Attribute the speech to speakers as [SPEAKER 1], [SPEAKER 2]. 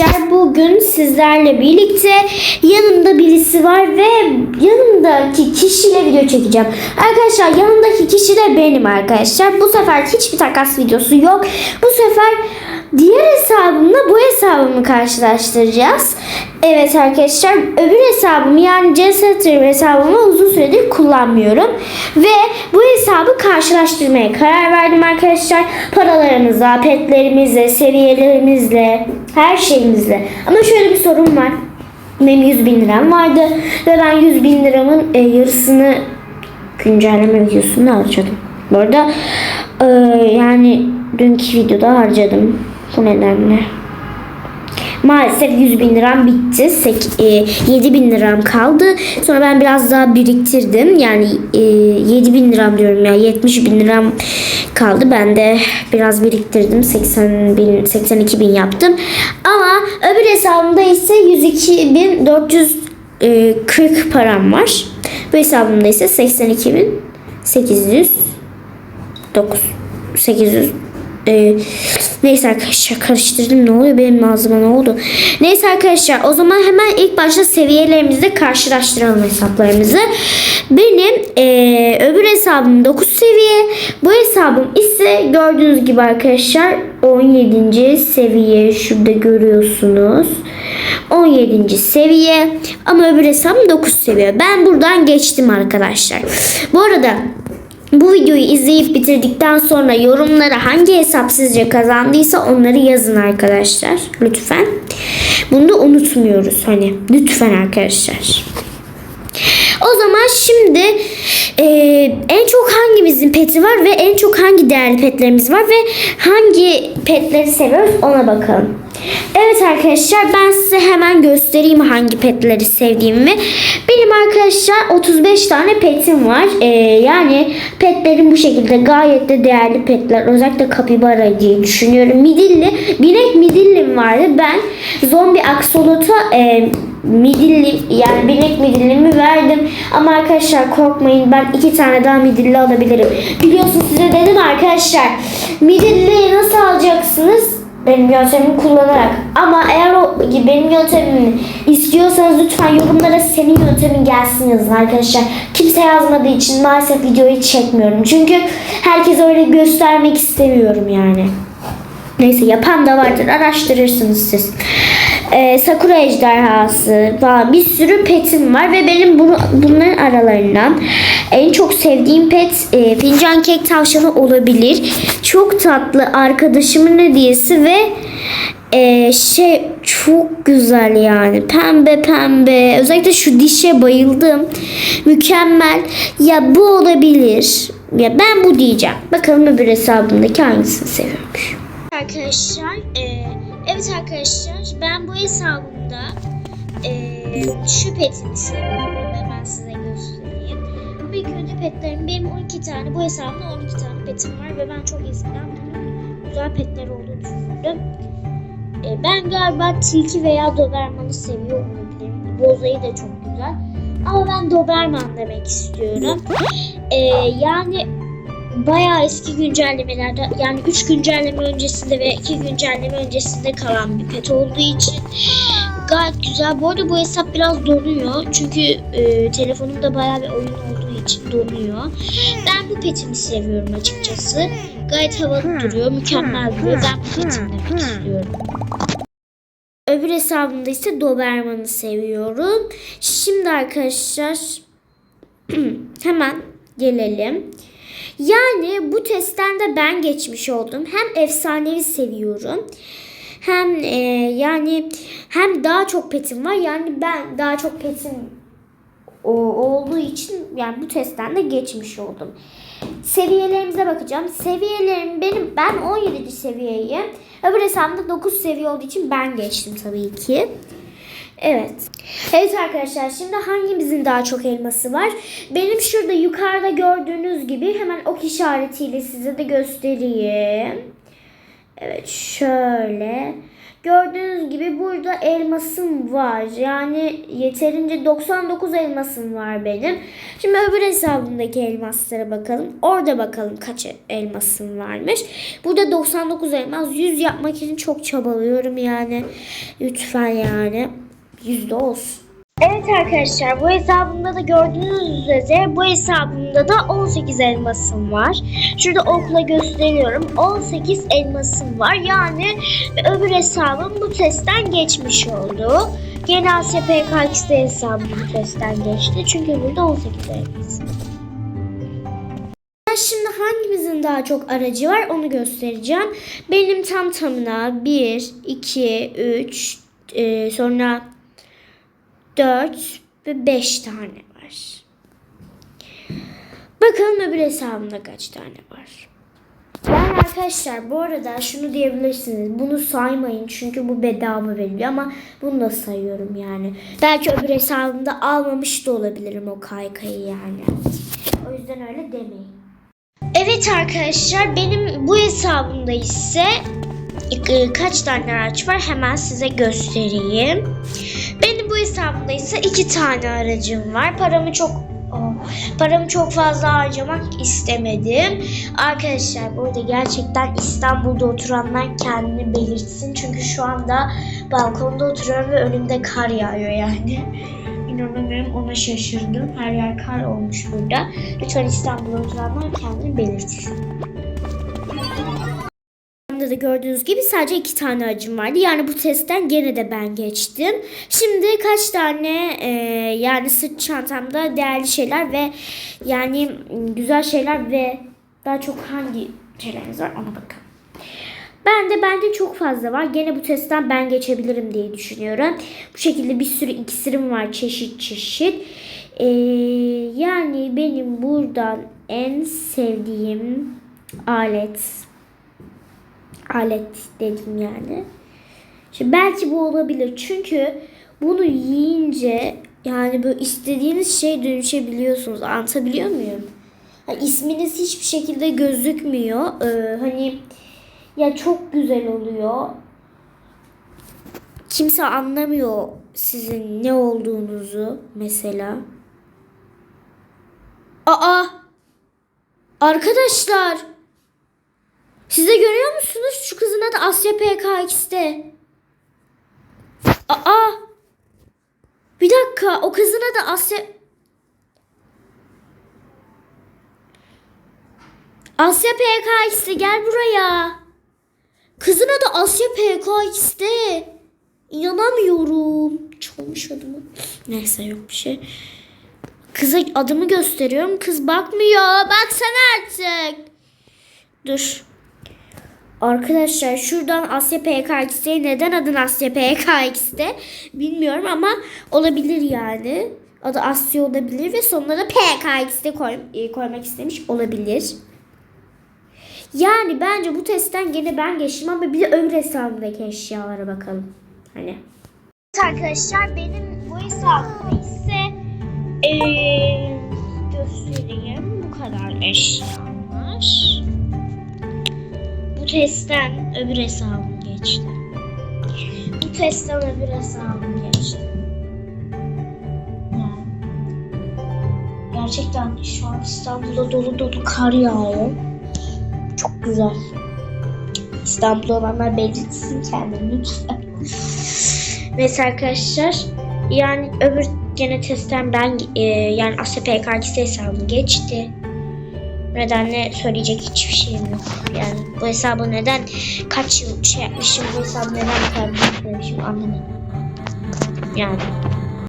[SPEAKER 1] Arkadaşlar bugün sizlerle birlikte yanımda birisi var ve yanımdaki kişiyle video çekeceğim. Arkadaşlar yanımdaki kişi de benim arkadaşlar. Bu sefer hiçbir takas videosu yok. Bu sefer diğer hesabımla bu hesabımı karşılaştıracağız. Evet arkadaşlar öbür hesabımı yani CSTR hesabımı uzun süredir kullanmıyorum. Ve bu hesabı karşılaştırmaya karar verdim arkadaşlar. Paralarımızla, petlerimizle, seviyelerimizle, her şeyimizle. Ama şöyle bir sorun var. Benim 100 bin liram vardı ve ben 100 bin liramın e, yarısını güncelleme videosunda harcadım. Bu arada e, yani dünkü videoda harcadım. Bu nedenle. Maalesef 100 bin liram bitti. Sek- e, 7 bin liram kaldı. Sonra ben biraz daha biriktirdim. Yani e, 7 bin liram diyorum ya 70 bin liram kaldı. Ben de biraz biriktirdim. 80 bin, 82 bin yaptım. Ama öbür hesabımda ise 102 bin 440 param var. Bu hesabımda ise 82 bin 800 9 800 e, neyse arkadaşlar karıştırdım. Ne oluyor? Benim ağzıma ne oldu? Neyse arkadaşlar o zaman hemen ilk başta seviyelerimizde karşılaştıralım hesaplarımızı. Benim e, öbür hesabım 9 seviye. Bu hesabım ise gördüğünüz gibi arkadaşlar 17. seviye şurada görüyorsunuz. 17. seviye ama öbür hesabım 9 seviye. Ben buradan geçtim arkadaşlar. Bu arada bu videoyu izleyip bitirdikten sonra yorumlara hangi hesap sizce kazandıysa onları yazın arkadaşlar. Lütfen. Bunu da unutmuyoruz hani. Lütfen arkadaşlar. O zaman şimdi e, en çok hangimizin peti var ve en çok hangi değerli petlerimiz var ve hangi petleri seviyoruz ona bakalım. Evet arkadaşlar ben size hemen göstereyim hangi petleri sevdiğimi. Benim arkadaşlar 35 tane petim var. E, yani petlerim bu şekilde gayet de değerli petler. Özellikle kapibara diye düşünüyorum. Midilli, binek midillim vardı. Ben zombi aksolota e, midilli yani binek midillimi verdim. Ama arkadaşlar korkmayın ben iki tane daha midilli alabilirim. Biliyorsunuz size dedim arkadaşlar midilliyi nasıl alacaksınız? Benim yöntemimi kullanarak. Ama eğer o benim yöntemimi istiyorsanız lütfen yorumlara senin yöntemin gelsin yazın arkadaşlar. Kimse yazmadığı için maalesef videoyu çekmiyorum. Çünkü herkes öyle göstermek istemiyorum yani. Neyse yapan da vardır araştırırsınız siz. Ee, Sakura ejderhası falan bir sürü petim var ve benim bunu, bunların aralarından en çok sevdiğim pet e, fincan kek tavşanı olabilir. Çok tatlı arkadaşımın hediyesi ve e, şey çok güzel yani. Pembe pembe. Özellikle şu dişe bayıldım. Mükemmel. Ya bu olabilir. Ya ben bu diyeceğim. Bakalım öbür hesabımdaki hangisini seviyormuş. Arkadaşlar e, evet arkadaşlar ben bu hesabımda e, şu petini seviyorum. Hemen size göstereyim. Ama ilk petlerim benim 12 tane bu hesabımda 12 tane petim var ve ben çok eskiden bunun güzel petler olduğunu düşünürdüm e, ben galiba tilki veya dobermanı seviyor olabilirim bozayı da çok güzel. Ama ben doberman demek istiyorum. E, yani bayağı eski güncellemelerde yani 3 güncelleme öncesinde ve 2 güncelleme öncesinde kalan bir pet olduğu için gayet güzel. Bu arada bu hesap biraz donuyor. Çünkü e, telefonumda bayağı bir oyun olduğu için donuyor. Ben bu petimi seviyorum açıkçası. Gayet havalı duruyor, mükemmel duruyor. Ben bu petimi demek istiyorum. Öbür hesabımda ise Doberman'ı seviyorum. Şimdi arkadaşlar hemen gelelim. Yani bu testten de ben geçmiş oldum. Hem efsanevi seviyorum. Hem e, yani hem daha çok petim var. Yani ben daha çok petim o, olduğu için yani bu testten de geçmiş oldum. Seviyelerimize bakacağım. Seviyelerim benim ben 17. seviyeyim. Öbür hesabımda 9 seviye olduğu için ben geçtim tabii ki. Evet. Evet arkadaşlar şimdi hangimizin daha çok elması var? Benim şurada yukarıda gördüğünüz gibi hemen ok işaretiyle size de göstereyim. Evet şöyle. Gördüğünüz gibi burada elmasım var. Yani yeterince 99 elmasım var benim. Şimdi öbür hesabımdaki elmaslara bakalım. Orada bakalım kaç elmasım varmış. Burada 99 elmas. 100 yapmak için çok çabalıyorum yani. Lütfen yani. Yüzde olsun. Evet arkadaşlar bu hesabımda da gördüğünüz üzere bu hesabımda da 18 elmasım var. Şurada okla gösteriyorum. 18 elmasım var. Yani öbür hesabım bu testten geçmiş oldu. Gene ASPKX'de hesabım bu testten geçti. Çünkü burada 18 elmas. Ben şimdi hangimizin daha çok aracı var onu göstereceğim. Benim tam tamına 1, 2, 3, e, sonra 4 ve 5 tane var. Bakalım öbür hesabımda kaç tane var. Yani arkadaşlar bu arada şunu diyebilirsiniz. Bunu saymayın çünkü bu bedava veriliyor ama bunu da sayıyorum yani. Belki öbür hesabımda almamış da olabilirim o kaykayı yani. O yüzden öyle demeyin. Evet arkadaşlar benim bu hesabımda ise kaç tane araç var hemen size göstereyim. Benim bu hesabımda ise iki tane aracım var. Paramı çok paramı çok fazla harcamak istemedim. Arkadaşlar burada gerçekten İstanbul'da oturanlar kendini belirtsin. Çünkü şu anda balkonda oturuyorum ve önümde kar yağıyor yani. İnanamıyorum ona şaşırdım. Her yer kar olmuş burada. Lütfen İstanbul'da oturanlar kendini belirtsin. Burada da gördüğünüz gibi sadece iki tane acım vardı. Yani bu testten gene de ben geçtim. Şimdi kaç tane e, yani sırt çantamda değerli şeyler ve yani m, güzel şeyler ve daha çok hangi şeyleriniz var ona bakın. Ben de bende çok fazla var. Gene bu testten ben geçebilirim diye düşünüyorum. Bu şekilde bir sürü iksirim var çeşit çeşit. Ee, yani benim buradan en sevdiğim alet alet dedim yani. Şimdi belki bu olabilir. Çünkü bunu yiyince yani böyle istediğiniz şey dönüşebiliyorsunuz. Anlatabiliyor muyum? Yani isminiz hiçbir şekilde gözükmüyor. Ee, hani ya çok güzel oluyor. Kimse anlamıyor sizin ne olduğunuzu mesela. Aa! Arkadaşlar! Siz de görüyor musunuz? Şu kızın adı Asya PKX'te. Aa! Bir dakika. O kızın adı Asya... Asya PKX'te gel buraya. Kızın adı Asya PKX'te. İnanamıyorum. Çalmış adımı. Neyse yok bir şey. Kıza adımı gösteriyorum. Kız bakmıyor. Baksana artık. Dur. Arkadaşlar şuradan Asya PKX'te neden adın Asya PKX'te bilmiyorum ama olabilir yani. Adı Asya olabilir ve sonuna da PKX'te koy, e, koymak istemiş olabilir. Yani bence bu testten gene ben geçtim ama bir de öbür hesabımdaki eşyalara bakalım. Hani. Arkadaşlar benim bu hesabımda ise ee, göstereyim bu kadar eşyam var. Bu testten öbür hesabım geçti. Bu testten öbür hesabım geçti. Yani Gerçekten şu an İstanbul'da dolu dolu kar yağıyor. Çok güzel. İstanbul olanlar belirtsin kendini lütfen. Neyse arkadaşlar. Yani öbür gene testten ben e, yani PKX'de hesabım geçti. Nedenle söyleyecek hiçbir şeyim yok. Yani bu hesabı neden kaç yıl şey yapmışım bu hesabı neden bu kadar büyük anlamadım. Yani